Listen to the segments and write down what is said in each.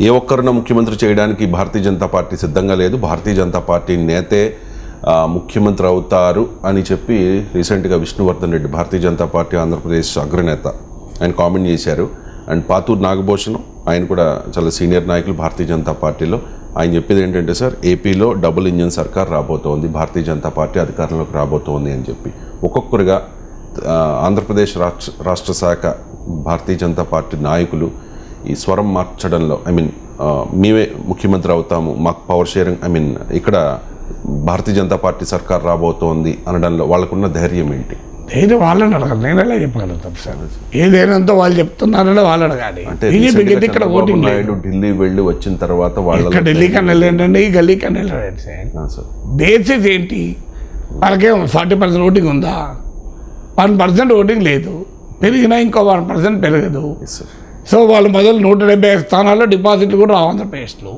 ఏ ఒక్కరినో ముఖ్యమంత్రి చేయడానికి భారతీయ జనతా పార్టీ సిద్ధంగా లేదు. భారతీయ జనతా పార్టీ నేతే ముఖ్యమంత్రి అవుతారు అని చెప్పి రీసెంట్గా విష్ణువర్ధన్ రెడ్డి భారతీయ జనతా పార్టీ ఆంధ్రప్రదేశ్ అగ్రనేత ఆయన కామెంట్ చేశారు. అండ్ పాతూరు నాగభూషణం ఆయన కూడా చాలా సీనియర్ నాయకులు భారతీయ జనతా పార్టీలో. ఆయన చెప్పేది ఏంటంటే సార్ ఏపీలో డబుల్ ఇంజిన్ సర్కార్ రాబోతోంది భారతీయ జనతా పార్టీ అధికారంలోకి రాబోతోంది అని చెప్పి. ఒక్కొక్కరుగా ఆంధ్రప్రదేశ్ రాష్ట్ర రాష్ట్ర శాఖ భారతీయ జనతా పార్టీ నాయకులు ఈ స్వరం మార్చడంలో ఐ మీన్ మేమే ముఖ్యమంత్రి అవుతాము మాకు పవర్ షేరింగ్ ఐ మీన్ ఇక్కడ భారతీయ జనతా పార్టీ సర్కార్ రాబోతోంది అనడంలో వాళ్ళకున్న ధైర్యం ఏంటి? నేను వాళ్ళని అడగాలి నేను ఎలా చెప్పగలుగుతాను సార్? ఏదేనంతో వాళ్ళు చెప్తున్నారని వాళ్ళు అడగాలి. బీజేపీకి ఇక్కడ ఓటింగ్ లేదు. ఢిల్లీ వెళ్ళి వచ్చిన తర్వాత వాళ్ళ ఇక్కడ ఢిల్లీ కన్నా వెళ్ళండి ఈ గల్లీ కన్నా వెళ్ళండి సార్. బేసిస్ ఏంటి? వాళ్ళకేం ఫార్టీ పర్సెంట్ ఓటింగ్ ఉందా? వన్ పర్సెంట్ ఓటింగ్ లేదు. పెరిగినా ఇంకో వన్ పర్సెంట్ పెరగదు. సో వాళ్ళు మొదలు నూట డెబ్బై ఐదు స్థానాల్లో డిపాజిట్లు కూడా రావు ఆంధ్రప్రదేశ్లో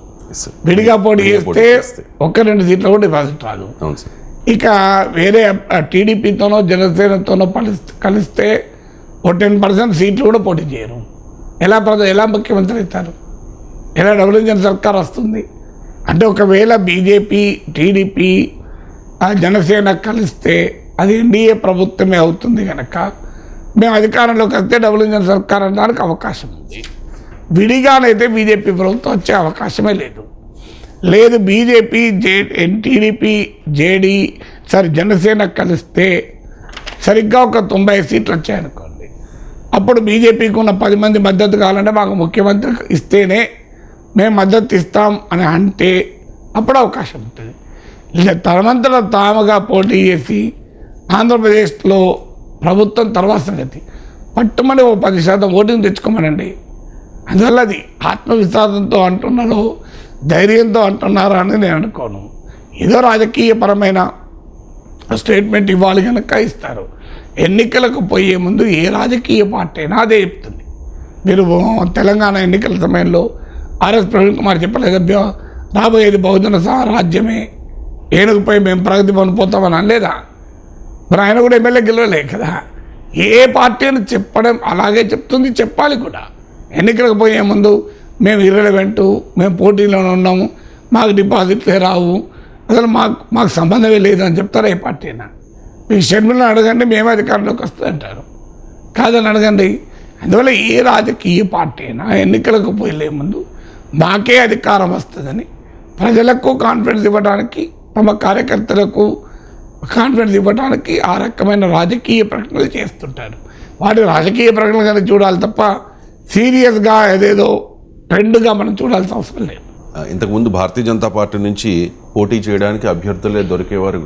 విడిగా పోటీ చేస్తే. ఒక్క రెండు సీట్లు కూడా డిపాజిట్ రాదు. ఇక వేరే టీడీపీతోనో జనసేనతోనో కలిస్తే కలిస్తే ఓ టెన్ పర్సెంట్ సీట్లు కూడా పోటీ చేయరు. ఎలా ఎలా ముఖ్యమంత్రి అవుతారు? ఎలా డబుల్ ఇంజన్ సర్కార్ వస్తుంది? అంటే ఒకవేళ బీజేపీ టీడీపీ జనసేన కలిస్తే అది ఎన్డీఏ ప్రభుత్వమే అవుతుంది కనుక మేము అధికారంలోకి వస్తే డబుల్ ఇంజన్ సర్కార్ అనడానికి అవకాశం ఉంది. విడిగానైతే బీజేపీ ప్రభుత్వం వచ్చే అవకాశమే లేదు. లేదు బీజేపీ జే టీడీపీ జేడీ సరే జనసేన కలిస్తే సరిగ్గా ఒక తొంభై సీట్లు వచ్చాయనుకోండి. అప్పుడు బీజేపీకి ఉన్న పది మంది మద్దతు కావాలంటే మాకు ముఖ్యమంత్రి ఇస్తేనే మేము మద్దతు ఇస్తాం అని అంటే అప్పుడు అవకాశం ఉంటుంది. తనమంతట తాముగా పోటీ చేసి ఆంధ్రప్రదేశ్లో ప్రభుత్వం తర్వాత సంగతి. పట్టుమని ఓ పది శాతం ఓటింగ్ తెచ్చుకోమనండి. అందువల్ల అది ఆత్మవిశ్వాసంతో అంటున్నారో ధైర్యంతో అంటున్నారా అని నేను అనుకోను. ఏదో రాజకీయపరమైన స్టేట్మెంట్ ఇవ్వాలి కనుక ఇస్తారు. ఎన్నికలకు పోయే ముందు ఏ రాజకీయ పార్టీ అయినా అదే చెప్తుంది. మీరు తెలంగాణ ఎన్నికల సమయంలో ఆర్ఎస్ ప్రవీణ్ కుమార్ చెప్పలేదు రాబోయేది బహుజన రాజ్యమే ఏనుగుపై మేము ప్రగతి పనిపోతామని అనలేదా మరి ఆయన కూడా ఎమ్మెల్యే గెలవలే కదా. ఏ పార్టీ అని చెప్పడం అలాగే చెప్తుంది చెప్పాలి కూడా. ఎన్నికలకు పోయే ముందు మేము ఇర్రెలవెంట్ మేము పోటీలోనే ఉన్నాము మాకు డిపాజిట్లే రావు అసలు మాకు మాకు సంబంధమే లేదు అని చెప్తారా ఏ పార్టీ అయినా మీ షర్మిలను అడగండి మేము అధికారంలోకి వస్తుంది అంటారు. కాదని అడగండి. అందువల్ల ఏ రాజకీయ పార్టీ అయినా ఎన్నికలకు పోయే ముందు మాకే అధికారం వస్తుందని ప్రజలకు కాన్ఫిడెన్స్ ఇవ్వడానికి తమ కార్యకర్తలకు కాన్ఫిడెన్స్ ఇవ్వడానికి ఆ రకమైన రాజకీయ ప్రకటనలు చేస్తుంటారు. వాటి రాజకీయ ప్రకటనలు కానీ చూడాలి తప్ప సీరియస్గా ఏదేదో ట్రెండ్గా మనం చూడాల్సిన అవసరం లేదు. ఇంతకుముందు భారతీయ జనతా పార్టీ నుంచి పోటీ చేయడానికి అభ్యర్థులే దొరికేవారు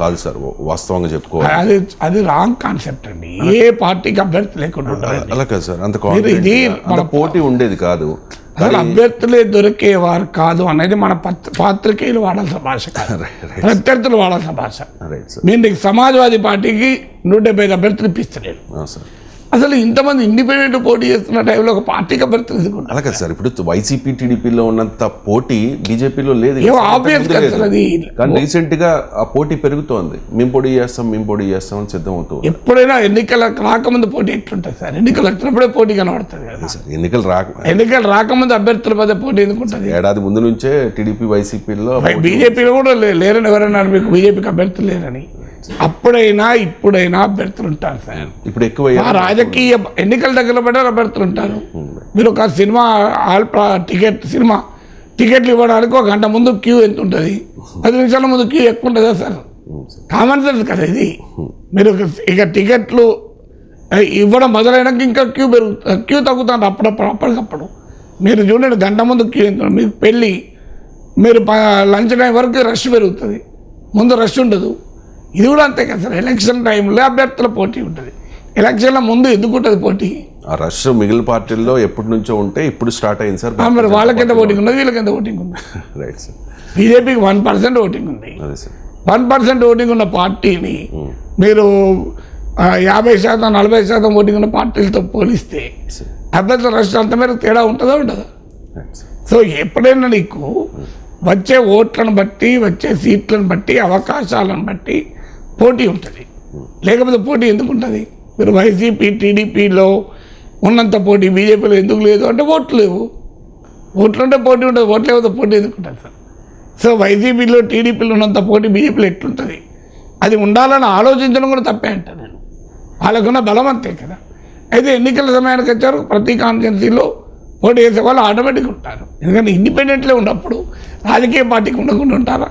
కాదు సార్ వాస్తవంగా చెప్పుకోవాలి. అది అది రాంగ్ కాన్సెప్ట్ అండి. ఏ పార్టీకి అభ్యర్థి లేకుండా అలా కాదు సార్ ఇది అంత పోటీ ఉండేది కాదు. అసలు అభ్యర్థులే దొరికేవారు కాదు అనేది మన పత్ర పాత్రికేయులు వాడాల్సిన భాష కాదు. ప్రత్యర్థులు వాడాల్సిన భాష నీకు సమాజ్వాదీ పార్టీకి నూట డెబ్బై ఐదు అభ్యర్థులు ఇప్పిస్తలేరు సార్ అసలు ఇంతమంది ఇండిపెండెంట్ పోటీ చేస్తున్న టైంలో ఒక పార్టీకి అభ్యర్థులు ఎందుకుంటారు అలా కాదు సార్ ఇప్పుడు వైసీపీ టీడీపీలో ఉన్నంత పోటీ బీజేపీలో లేదు. కానీ రీసెంట్గా ఆ పోటీ పెరుగుతోంది. మేము పోటీ చేస్తాం మేము పోటీ చేస్తాం అని సిద్ధం అవుతుంది ఎప్పుడైనా ఎన్నికలకు రాకముందు పోటీ ఎట్లుంటుంది సార్? ఎన్నికలు వచ్చినప్పుడే పోటీ కనబడుతుంది కదా. సార్ ఎన్నికలు రాక ఎన్నికలు రాకముందు అభ్యర్థుల మధ్య పోటీ ఎందుకుంటుంది? ఏడాది ముందు నుంచే టీడీపీ వైసీపీలో బీజేపీలో కూడా లేరని ఎవరన్నారు మీకు? బీజేపీకి అభ్యర్థులు లేరని. అప్పుడైనా ఇప్పుడైనా అభ్యర్థులు ఉంటారు సార్. ఇప్పుడు ఎక్కువ రాజకీయ ఎన్నికల దగ్గర పడ్డారు అభ్యర్థులు ఉంటారు. మీరు ఒక సినిమా ప్రా- టికెట్ సినిమా టికెట్లు ఇవ్వడానికి ఒక గంట ముందు క్యూ ఎంత ఉంటుంది? పది నిమిషాల ముందు క్యూ ఎక్కువ ఉంటుందా సార్? కామన్ సెన్స్ కదా ఇది. మీరు ఒక- ఇక టికెట్లు ఇవ్వడం మొదలైనాక ఇంకా క్యూ పెరుగు క్యూ తగ్గుతుంది అప్పుడప్పుడు అప్పటికప్పుడు. మీరు చూడండి గంట ముందు క్యూ ఎంత. మీకు పెళ్ళి మీరు లంచ్ టైం వరకు రష్ పెరుగుతుంది. ముందు రష్ ఉండదు. ఇది కూడా అంతే కదా సార్. ఎలక్షన్ టైంలో అభ్యర్థుల పోటీ ఉంటుంది. ఎలక్షన్ల ముందు ఎందుకు ఉంటుంది పోటీ. ఆ రష్ మిగిలిన పార్టీల్లో ఎప్పటి నుంచో ఉంటే ఇప్పుడు స్టార్ట్ అయింది సార్. మరి వాళ్ళకి ఎంత ఓటింగ్ ఉన్నది వీళ్ళకి ఎంత ఓటింగ్ ఉంది రైట్ సార్ బీజేపీకి వన్ పర్సెంట్ ఓటింగ్ ఉంది. అదే సార్ వన్ పర్సెంట్ ఓటింగ్ ఉన్న పార్టీని మీరు ఆ, యాభై శాతం నలభై శాతం ఓటింగ్ ఉన్న పార్టీలతో పోలిస్తే అభ్యర్థుల రష్ అంత మేరకు తేడా ఉంటుందా ఉండదా? సో ఎప్పుడైనా నీకు వచ్చే ఓట్లను బట్టి వచ్చే సీట్లను బట్టి అవకాశాలను బట్టి పోటీ ఉంటుంది. లేకపోతే పోటీ ఎందుకు ఉంటుంది? మీరు వైసీపీ టీడీపీలో ఉన్నంత పోటీ బీజేపీలో ఎందుకు లేదు అంటే ఓట్లు లేవు. ఓట్లు ఉంటే పోటీ ఉంటుంది ఓట్లు లేకపోతే పోటీ ఎందుకుంటుంది సార్? సో వైసీపీలో టీడీపీలో ఉన్నంత పోటీ బీజేపీలో ఎట్లుంటుంది? అది ఉండాలని ఆలోచించడం కూడా తప్పే అంట నేను. వాళ్ళకున్న బలం అంతే కదా. అయితే ఎన్నికల సమయానికి వచ్చారు ప్రతి కాన్స్టిట్యున్సీలో ఓటు వేసే వాళ్ళు ఆటోమేటిక్గా ఉంటారు. ఎందుకంటే ఇండిపెండెంట్లే ఉన్నప్పుడు రాజకీయ పార్టీకి ఉండకుండా ఉంటారా?